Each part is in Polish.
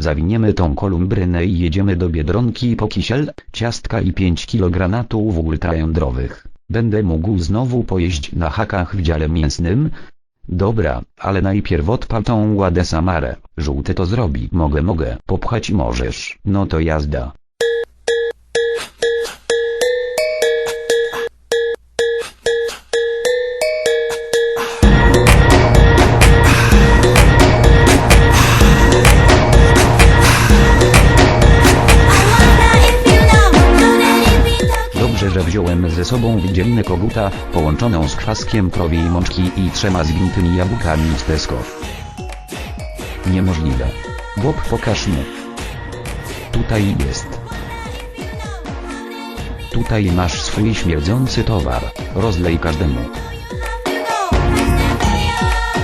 Zawiniemy tą kolumbrynę i jedziemy do Biedronki po kisiel, ciastka i 5 kg granatów ultrajądrowych. Będę mógł znowu pojeść na hakach w dziale mięsnym? Dobra, ale najpierw odpal tą ładę Samarę. Żółty to zrobi. Mogę, mogę. Popchać możesz. No to jazda. Że wziąłem ze sobą widzieliny koguta, połączoną z kwaskiem krowiej mączki i trzema zgnitymi jabłkami z Tesco. Niemożliwe. Bob pokaż mu. Tutaj jest. Tutaj masz swój śmierdzący towar, rozlej każdemu.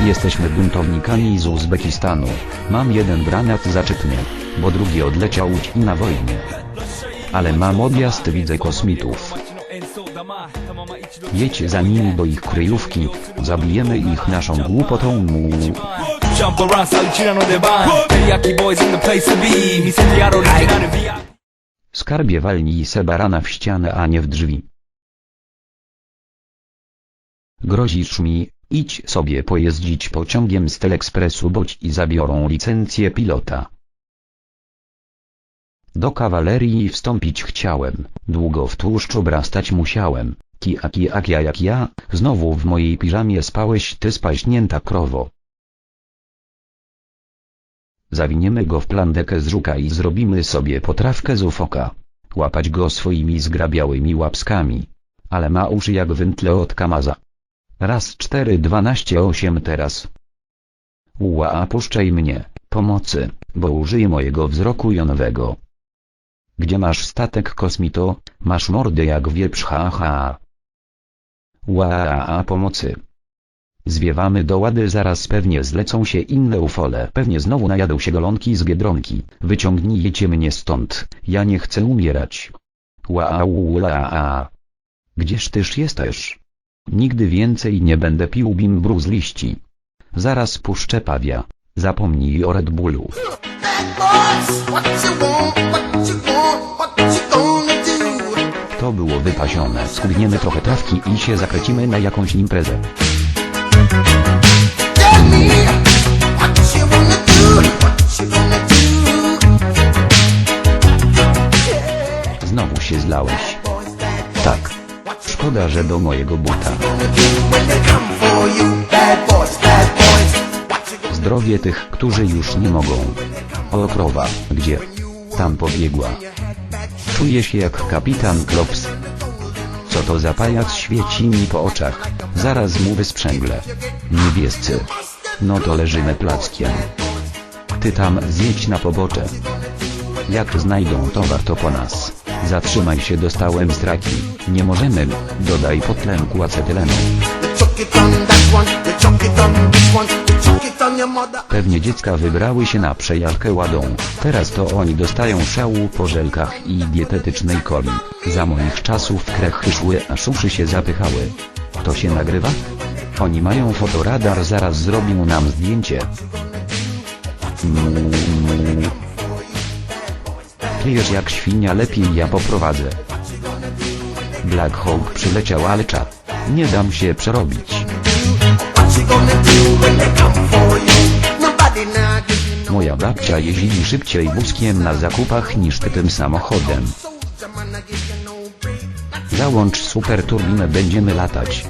Jesteśmy buntownikami z Uzbekistanu. Mam jeden granat zaczytny, bo drugi odleciał ci na wojnie. Ale mam odjazd widzę kosmitów. Jedź za nimi do ich kryjówki, zabijemy ich naszą głupotą mu. Skarbie walnij se barana w ścianę a nie w drzwi. Grozisz mi, idź sobie pojeździć pociągiem z Telekspresu boć i zabiorą licencję pilota. Do kawalerii wstąpić chciałem, długo w tłuszcz obrastać musiałem. Kia kia kia jak ja, znowu w mojej piżamie spałeś ty spaśnięta krowo. Zawiniemy go w plandekę z żuka i zrobimy sobie potrawkę z ufoka. Łapać go swoimi zgrabiałymi łapskami. Ale ma uszy jak wętle od kamaza. Raz cztery dwanaście osiem teraz. Ła puszczaj mnie, pomocy, bo użyję mojego wzroku jonowego. Gdzie masz statek kosmito, masz mordę jak wieprz ha ha. Ła pomocy. Zwiewamy do łady zaraz pewnie zlecą się inne ufole pewnie znowu najadą się golonki z Biedronki, wyciągnijcie mnie stąd, ja nie chcę umierać. Ła ła Gdzież tyż jesteś? Nigdy więcej nie będę pił bimbru z liści. Zaraz puszczę pawia. Zapomnij o Red Bullu. To było wypasione. Skugniemy trochę trawki i się zakrecimy na jakąś imprezę. Znowu się zlałeś. Tak. Szkoda, że do mojego buta. Zdrowie tych, którzy już nie mogą. O krowa, gdzie? Tam pobiegła. Czuję się jak kapitan Klops. Co to za pajac świeci mi po oczach. Zaraz mu wysprzęgle. Niebiescy. No to leżymy plackiem. Ty tam zjedź na pobocze. Jak znajdą towar to po nas. Zatrzymaj się dostałem straki. Nie możemy. Dodaj potlenku acetylenu. Pewnie dziecka wybrały się na przejażdżkę ładą. Teraz to oni dostają szału po żelkach i dietetycznej coli. Za moich czasów krechy szły a uszy się zapychały. To się nagrywa? Oni mają fotoradar zaraz zrobią nam zdjęcie. Pijesz jak świnia lepiej ja poprowadzę. Black Hawk przyleciał ale czat. Nie dam się przerobić. Moja babcia jeździ szybciej wózkiem na zakupach niż ty tym samochodem. Załącz super turbinę będziemy latać.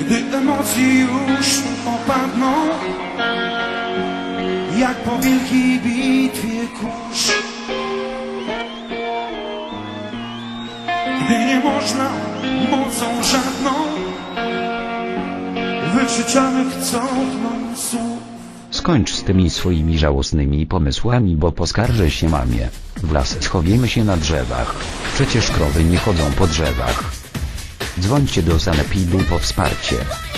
Gdy emocje już opadną Jak po wielkiej bitwie kurz Gdy nie można mocą słów Skończ z tymi swoimi żałosnymi pomysłami, bo poskarżę się mamie. W las schowimy się na drzewach. Przecież krowy nie chodzą po drzewach. Dzwońcie do sanepidu po wsparcie.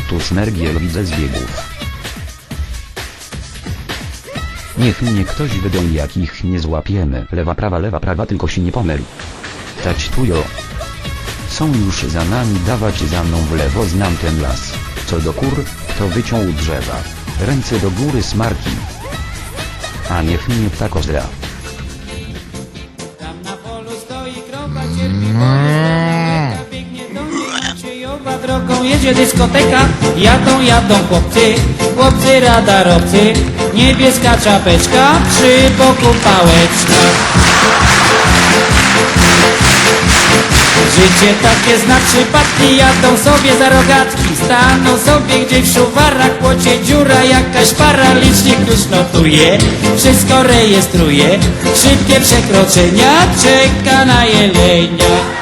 Tu szmergiel widzę z biegów. Niech mnie ktoś wydoi jak ich nie złapiemy. Lewa prawa lewa prawa tylko się nie pomyl. Tać tujo. Są już za nami dawać za mną w lewo znam ten las. Co do kur, kto wyciął drzewa. Ręce do góry smarki. A niech mnie ta kozra. Tam na polu stoi krowa, cierpi bolę, biegnie do niej, czyjowa drogą jedzie dyskoteka. Jadą, jadą chłopcy, chłopcy radarowcy, niebieska czapeczka, przy boku pałeczka. Życie takie zna przypadki, jadą sobie za rogatki Staną sobie gdzieś w szuwarach, płocie dziura jakaś para Licznik już notuje, wszystko rejestruje Szybkie przekroczenia, czeka na jelenia